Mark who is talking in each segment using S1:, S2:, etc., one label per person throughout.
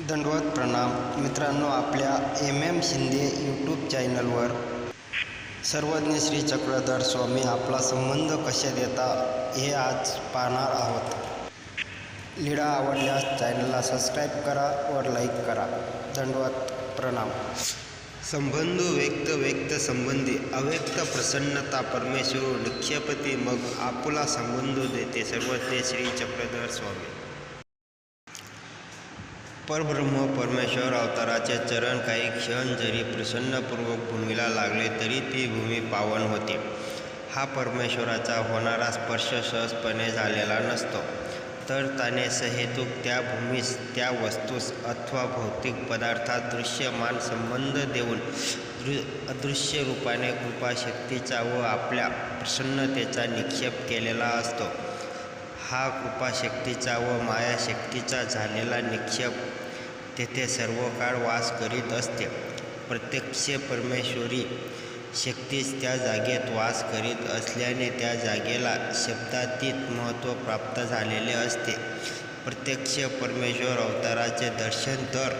S1: दंडवत प्रणाम. मित्रांनो आपल्या एम एम शिंदे यूट्यूब चॅनलवर सर्वज्ञ श्री चक्रधर स्वामी आपला संबंध कसे देता हे आज पाहणार आहोत. लीडा आवडल्यास चॅनलला सबस्क्राईब करा व लाईक करा. दंडवत प्रणाम. संबंध व्यक्त व्यक्त संबंधी अव्यक्त प्रसन्नता परमेश्वर मुख्यपती मग आपुला संबंध देते सर्वज्ञ श्री चक्रधर स्वामी. परब्रह्म परमेश्वर अवताराचे चरण काही क्षण जरी प्रसन्नपूर्वक भूमीला लागले तरी ती भूमी पावन होते. हा परमेश्वराचा होणारा स्पर्श सहजपणे झालेला नसतो. तर त्याने सहेतुक त्या भूमीस त्या वस्तूस अथवा भौतिक पदार्थात दृश्यमान संबंध देऊन दृ अदृश्य रूपाने कृपाशक्तीचा व आपल्या प्रसन्नतेचा निक्षेप केलेला असतो. हा कृपाशक्तीचा व मायाशक्तीचा झालेला निक्षेप तेथे सर्व काळ वास करीत असते. प्रत्यक्ष परमेश्वरी शक्तीच त्या जागेत वास करीत असल्याने त्या जागेला शब्दातीत महत्त्व प्राप्त झालेले असते. प्रत्यक्ष परमेश्वर अवताराचे दर्शन तर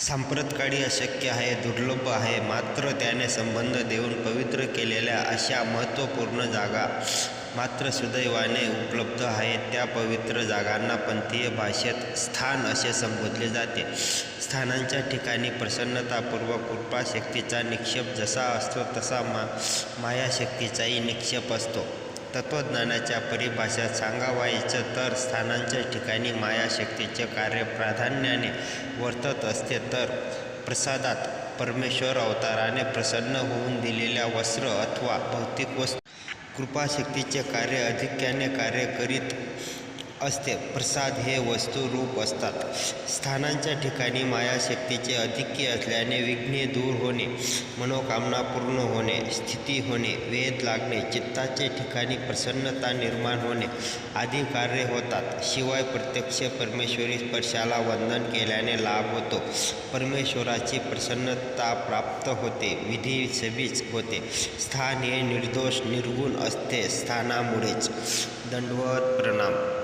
S1: सांप्रतकाळी अशक्य आहे दुर्लभ आहे मात्र त्याने संबंध देऊन पवित्र केलेल्या अशा महत्त्वपूर्ण जागा मात्र सुदैवाने उपलब्ध आहेत. त्या पवित्र जागांना पंथीय भाषेत स्थान असे संबोधले जाते. स्थानांच्या ठिकाणी प्रसन्नतापूर्वक कृपाशक्तीचा निक्षेप जसा असतो तसा मा मायाशक्तीचाही निक्षेप असतो. तत्त्वज्ञानाच्या परिभाषेत सांगावायचं तर स्थानांच्या ठिकाणी मायाशक्तीचे कार्य प्राधान्याने वर्तत असते. तर प्रसादात परमेश्वर अवताराने प्रसन्न होऊन दिलेल्या वस्त्र अथवा भौतिक वस्तू कृपाशक्तीचे कार्य अधिक्याने कार्य करीत असते. प्रसाद हे वस्तुरूप असतात. स्थानांच्या ठिकाणी मायाशक्तीचे अधिक्य असल्याने विघ्ने दूर होणे मनोकामना पूर्ण होणे स्थिती होणे वेध लागणे चित्ताचे ठिकाणी प्रसन्नता निर्माण होणे आदी कार्य होतात. शिवाय प्रत्यक्ष परमेश्वरी स्पर्शाला वंदन केल्याने लाभ होतो. परमेश्वराची प्रसन्नता प्राप्त होते विधी सभीच होते. स्थान हे निर्दोष निर्गुण असते स्थानामुळेच. दंडवत प्रणाम.